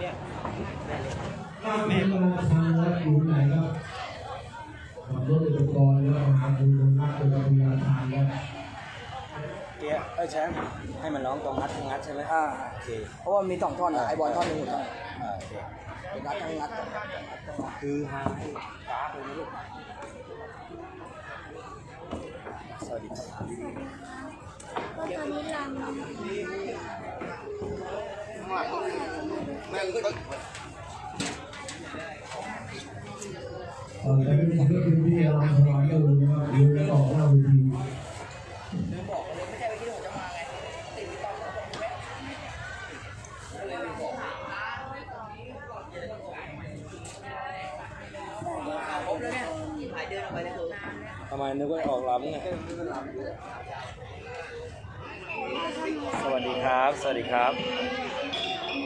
แม่ก็ทงวัดอยู่ไหนครับรถอุปกรณ์แล้วมาดูตรงนัดตรงกระบวนทางแล้วเกียร์เออแชมป์ให้มันร้องตรงนัดตรงนัดใช่ไหมอ่าโอเคเพราะว่ามีสองท่อนนะไอบอลท่อนหนึ่งอยู่ท่อนอ่าโอเคเป็นนัดทั้งนัดคือฮาให้ฟ้าไยนะลูกสวัสดีครับก็ตอนนี้ลำ นั่นก็เออแต่ไม่มีก็คือพี่เราทำลายก็รู้ว่าดูแล้วออกหน้าเวทีทำไมนึกว่าออกล้ำไงสวัสดีครับ สวัสดีครับ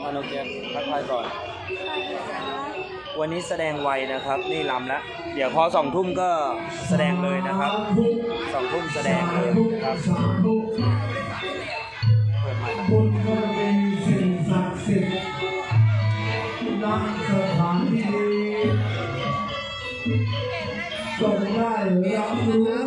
อนกแก้วทักทายก่อน วันนี้แสดงไวนะครับ นี่ลำแล้วเดี๋ยวพอสองทุ่มก็แสดงเลยนะครับสองทุ่มแสดงเลยนะครับเปิดใหม่นะสถานที่นี้จงได้รับรู้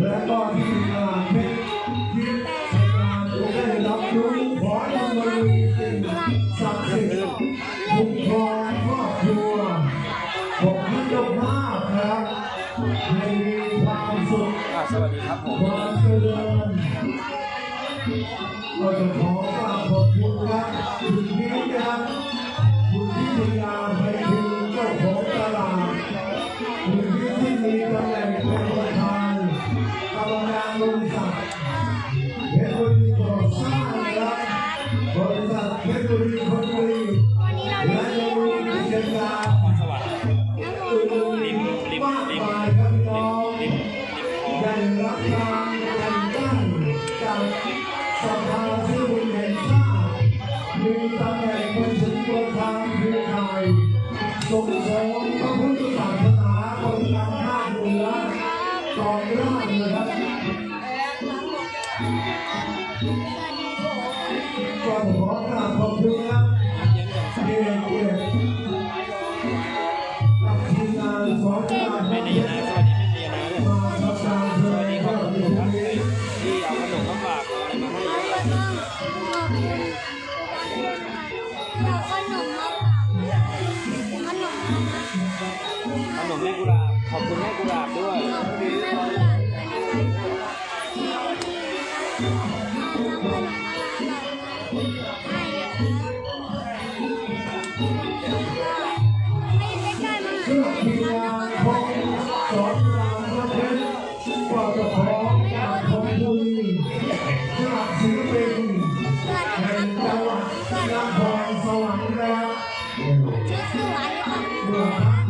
Let's go.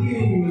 Amen.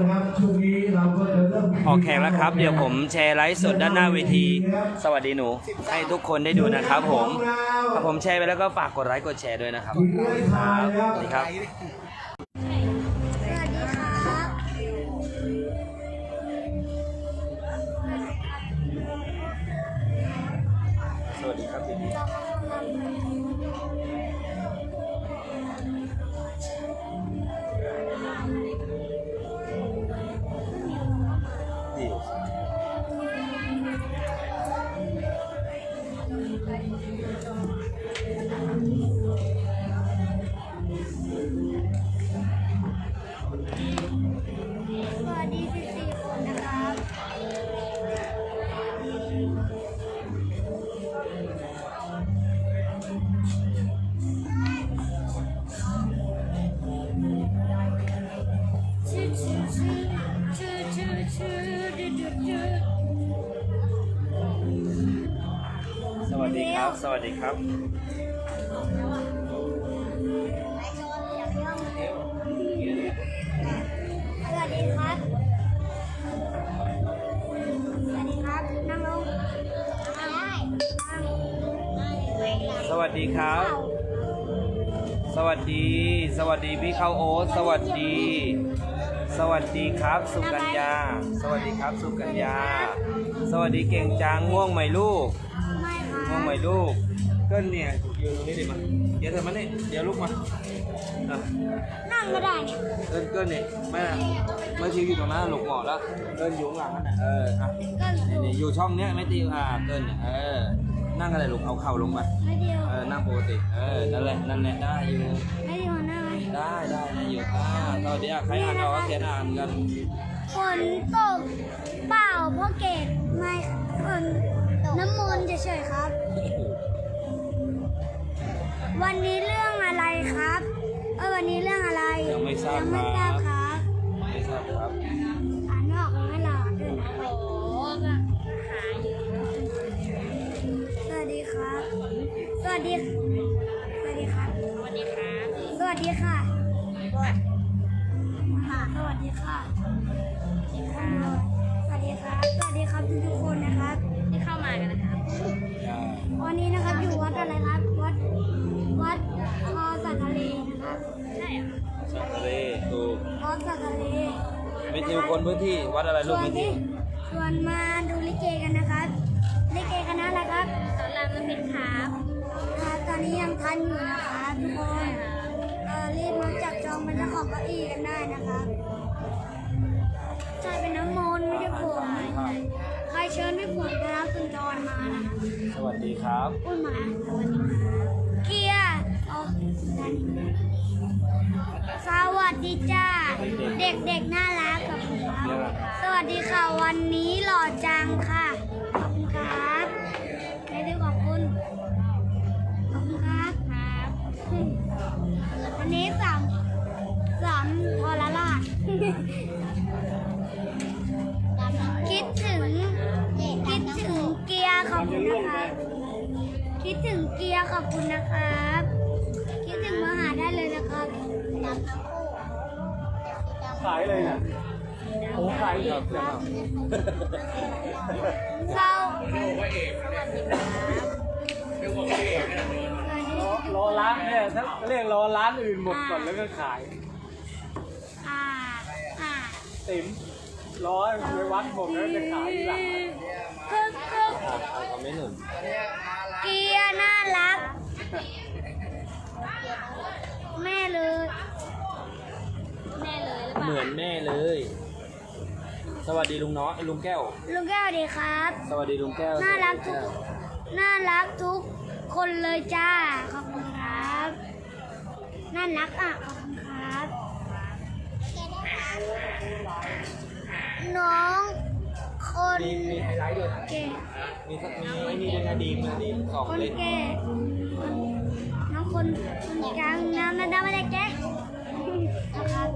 นะครับช่วงนี้เราก็จะเริ่มออกแข่งแล้วครับ เดี๋ยวผมแชร์ไลฟ์สดด้านหน้าเวที สวัสดีหนู ให้ทุกคนได้ดูนะครับผมถ้าผมแชร์ไปแล้วก็ฝากกดไลค์กดแชร์ด้วยนะครับอีกเรื่อยทางนะคสรับวัสดีครับ สดีครับสวัสดีครับ สวัสดีครับ สวัสดีครับนั่งลงนั่งได้นั่งสวัสดีครับ สวัสดี สวัสดีพี่เข้าโอ๊ตสวัสดี สวัสดีครับ สุกัญญา สวัสดีครับ สุกัญญา สวัสดีเก่งจังง่วงไหมลูกไม่คง่วรังบไหมลูกก็เนี่ยอยู่ตรงนี้ดิมาเดี๋ยวเธอมานี่เดี๋ยวลุกมาอะนั่งก็ได้เนี่ยเกินเกินนี่แม่เมื่อทีอยู่ตรงนั้นหลกหมอแล้วเกินอยู่ข้างหลังนั่นน่ะเอออะก็นี่นี่อยู่ช่องเนี้ยไม่ตีอ่าเกินเนี่ยเออนั่งกันเลยลูกเอาเข่าลงไปไม่เดียวเออนั่งปกติเออนั่นแหละนั่นแหละได้อยู่ไม่เดียวนั่งไหมได้ได้ได้อยู่อ่าตอนนี้อะใครอ่านเอาก็เขียนอ่านกันฝนตกเปล่าพ่อเกดไม่ฝน น้ำมนต์เฉยๆครับ วันนี้เรื่องอะไรครับเออวันนี้เรื่องอะไรยังไม่ทราบยังไม่ทราบครับไม่ทราบครับอ่านไม่ออกไม่หลอดด้วยนะโอ้ก็หาอยู่สวัสดีครับ สวัสดี สวัสดีครับ สวัสดีครับ สวัสดีค่ะค่ะสวัสดีค่ะ สวัสดีครับ สวัสดีครับทุกๆคนนะครับที่เข้า มากันนะครับอ่าวันนี้นะครับอยู่วัดอะไรครับ วัดวัดคอสัตว์ทะเลนะครับ ใช่ค่ะสัตว์ทะเลถูกวัดสัตว์ทะเลไม่ทิวคนพื้นที่วัดอะไรชลูกวนไม่ทิที่วชวนมาดูลิเกกันนะครับ ลิเกคณะอะไรครับสอนรามน้ำเพชรครับตอนนี้ยังทันอยู่นะครับทุกคนเอ่อรีบมาจับจองเป็นเจ้าของเก้าอี้กันได้นะครับ ใช่เป็นน้ำมนต์ไม่ใช่ฝนใครเชิญพี่ฝนธนสุนทรมานะคะสวัสดีครับพูดมาสวัสดีครับเกียร์อ๋อนั่นสวัสดีจ้า เด็กๆน่ารักกับผมครับสวัสดีค่ะวันนี้หล่อจังค่ะ ขอบคุณครับไม่ได้ขอบคุณ ขอบคุณครับครับวันนี้สามสามพอละลาดคิด ถึงเกียร์ขอบคุณนะครับ คิดถึงมาหาได้เลยนะครับดำทั้งคู่ขายเลยนะโอ้ขายเยอะจังเศร้ารอร้านเนี่ยถ้าเรียกรอร้านอื่นหมดก่อนแล้วก็ขายอ่าอ่าติ๋มรอให้ไปวัดหมดแล้วจะขายทีหลังอครึ่งครึ่งอะเอาคอมเมนต์หนึ่ง เกียร์น่ารัก แม่เลย แม่เลยหรือเปเหมืล่าอนแม่เลย สวัสดีลุงน้อยลุงแก้ว ลุงแก้วดีครับ สวัสดีลุงแก้วน่ารักสวัสทุดีกแวน่ารักทุกคนเลยจ้า ขอบคุณครับ น่ารักอะ ขอบคุณครับ น้อง คนมีมีไฮไลท์ด้วยนะเก่งมีสักมีไอ้นี่ด้วยนะดีมนะดีมของคนเล่นแก่น้องคนคนกลางน้ำน้ำไม่ได้แก่นะครับ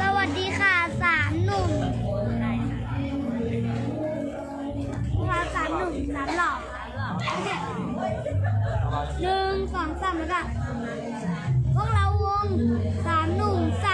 สวัสดีค่ะสามหนุ่มค่ะสามหนุ่มสามหล่อหนึ่งสองสามแล้วก็พวกเราวงสามหนุ่มส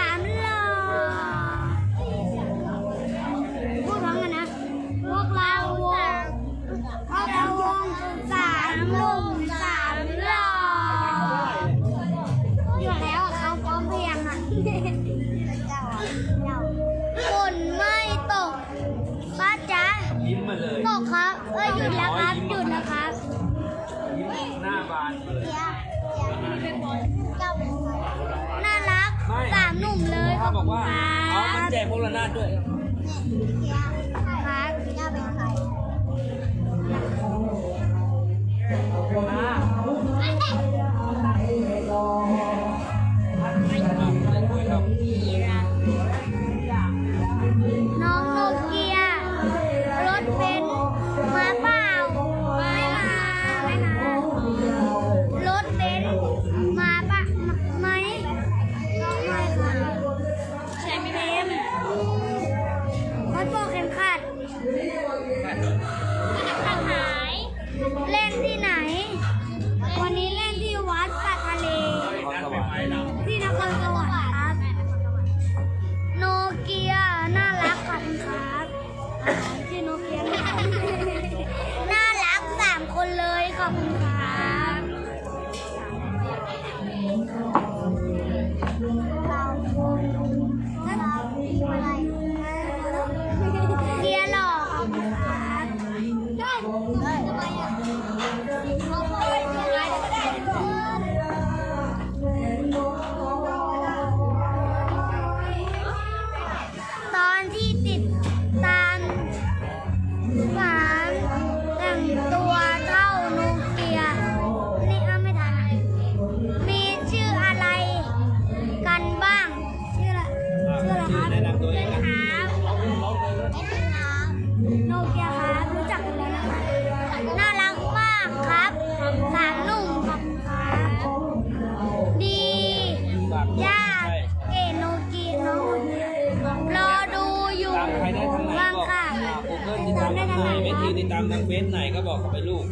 าม บอกว่า เอามันแจกพวกระนาดด้วยค ติดตามทางไหนเวทีติดตามทางเฟซไหนก็บอกเขาไปลูก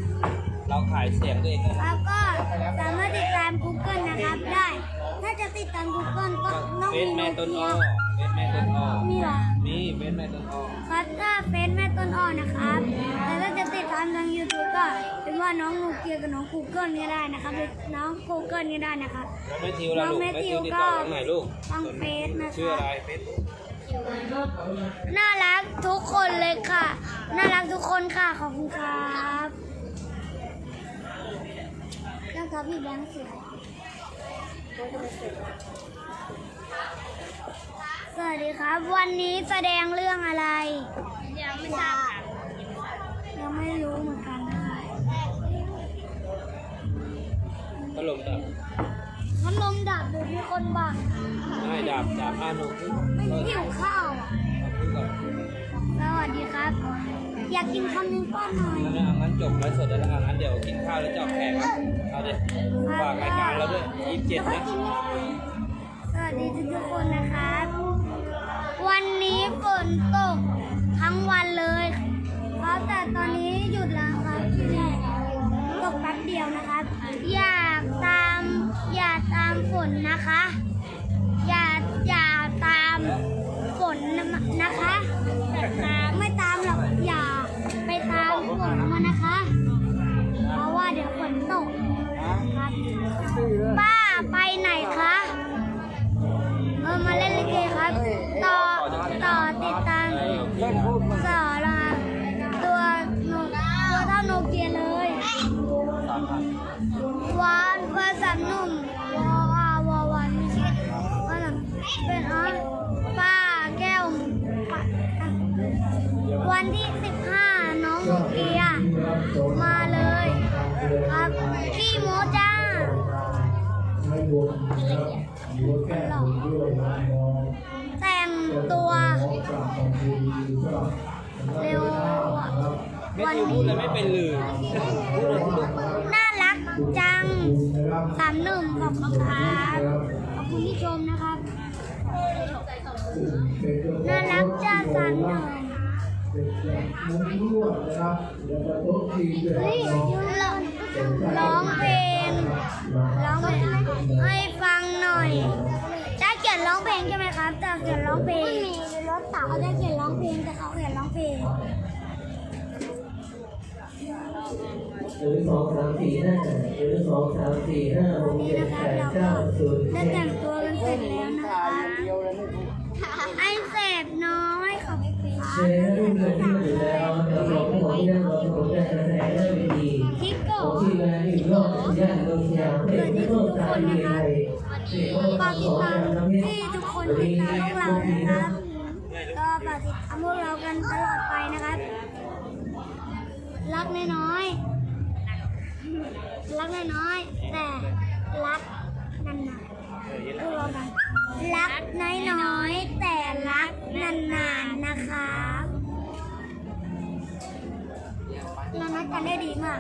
เราขายเสียงตัวเองนะแล้วก็สามารถติดตาม Google นะครับได้ ถ้าจะติดตาม Google ก็ต้องเฟมีซโนแม่ต้นเกีอ้ยอเฟซแม่ต้นอ้อมีเหรอมีเฟซแม่ต้นอ้อครับถ้าเฟซแม่ต้นอ่อนนะครับแต่ถ้าจะติดตามทาง YouTube ก็เป็นว่าน้องโนเกียกับน้อง Google ก็ได้นะครับหรือน้อง Google ก็ได้นะครับแล้วแม่ทิวน้ล่ะองลูกแมแม่ทธิทิววติดก็ต่อทางไหนลูกทางเฟซนะคชื่อรัอะไรบเฟซ น่ารักทุกคนเลยค่ะ น่ารักทุกคนค่ะ ขอบคุณครับแล้วครับพี่แบงค์สวยสวัสดีครับ วันนี้แสดงเรื่องอะไร ยังไม่ทราบยังไม่รู้เหมือนกันนะคะพัดลมดับพัด ลมดับหรือมีคนบังไม่ดับดับอ่าหนูขึ้นไม่หิวข้าวอะขึ้นก่อนสวัสดีครับ อยากกินคำนึงป้อนหน่อยงั้นอะงั้นจบไลฟ์สดได้แล้วอะงั้นเดี๋ยวกินข้าวแล้วจะออกแขกอะเอาดิฝากรายการเราด้วยยี่สิบเจ็ดนะสวัสดีทุกๆคนนะครับ วันนี้ฝนตกทั้งวันเลยครับแต่ตอนนี้หยุดแล้ว นะคะ แต่งตัวเร็วอะนะครับไม่ติวพูดอะไรไม่เป็นเลยน่ารักจังสามหนึ่งขอบคุณครับขอบคุณที่ชมนะครับ น่ารักจ้าสามหนึ่งเฮ้ยร้องเพลง ร้องเพลงใช่ไหมครับจ้าเขียนร้องเพลงมีรถเตักเขาจะเขียนร้องเพลงแต่เขาเขียนร้องเพลงหรือสองสามสี่ห้าหรือสองสามสี่ห้าหกเจ็ดแปดเก้าก็ศูนย์ได้แต่งตัวกันเสร็จแล้วนะคะไอแสบน้อยขอบคุณคเชรับฟรุ่นเกิดที่มาอยู่แล้วแต่ผมผมที่นั่งรอผมจะกระแสได้ไม่ดีผมที่มาอีกรอบย่านลงยาวเด็กไม่องการมีอะไรเด็กก็ ฝากขติดอตามการทำให้ที่ทุกคนติดตามพวกเรานะครับ ก็ฝากติดตามพวกเรากันตลอดไปนะครับ รักน้อยๆรักน้อยๆแต่รักนานๆพวกเรากันรักน้อยๆแต่รักนานๆนะครับเรานัดกันได้ดีมาก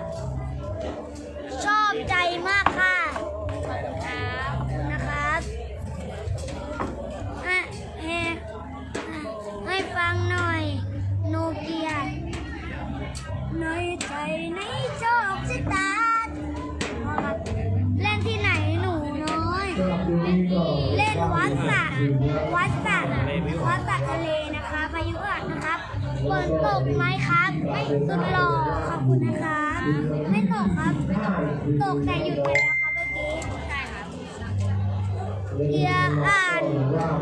วัดสระวัดสระวัดสระทะเลนะคะพายุอะนะครับฝนตกไหมครับไม่สุดหล่อขอบคุณนะครับไม่ตกครับตกแต่หยุดไปแล้วครับเมื่อกี้ใช่ครับเฮียอ่าน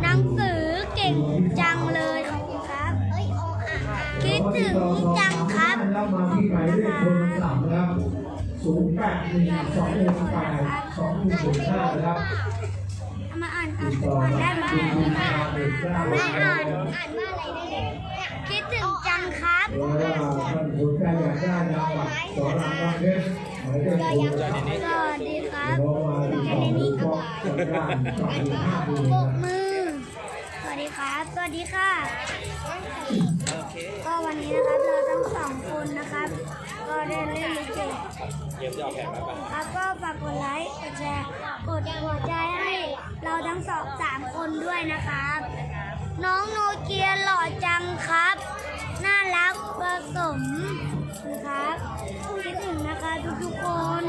หนังสือเก่งจังเลยขอบคุณครับคิดถึงจังครับขอบคุณนะคะศูนย์แปดหนึ่งสองหนึ่งแปดสองหนึ่งศูนย์ห้านะครับ ได้ได้ไหมที่ทางเด็กได้ไม่นะคอ่ารับนอ่านว่าอะไรได้เลยคิดถึงจังครับหรือว่าท่านสนใจอยากได้นามบัตรสอนรามเพชรหมายเลขโทรศัพท์สวัสดีครับโทรมาติดต่อผู้ปกครองด้านสองหนึ่งห้าหนึ่งปรนะบมือ สวัสดีครับ สวัสดีค่ะ ก็วันนี้นะครับเราทั้งสองคนนะครับ ก็ได้เล่นลิเกเดี๋ยวจะออกแขกแล้วกันครับก็ฝากกดไลค์กดแชร์กดหัวใจให้เราทั้งสองสามคนด้วยนะครับ น้องโนเกียหล่อจังครับ น่ารักผสมนะครับคิดถึงนะคะทุกๆคน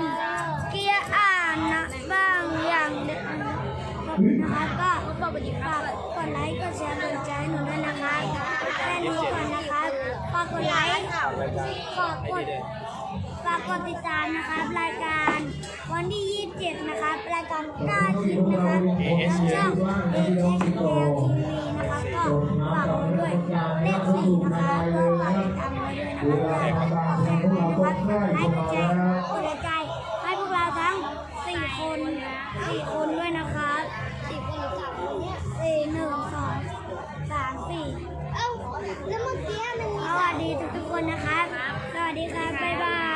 เกียร์อ่านนะบ้างอย่างเด็กขอบคุณนะครับก็ฝากกดไลค์กดแชร์กดหัวใจให้หนูด้วยนะคะแค่นี้ก่อนนะคะฝากกดไลค์ฝากกดฝากกดติดตามนะครับ รายการวันที่ 27 นะครับ รายการกล้าคิดนะครับทางช่อง ASL TV นะครับก็ฝากด้วยเลขสี่นะคะก็ฝากติดตามไว้ด้วยนะครับก็แฟนนะคกดไลค์กดแชร์ใจให้พวกเราทั้ง 4 คน 4 คนด้วย สวัสดีทุกๆคนนะครับ สวัสดีครับ บ๊ายบาย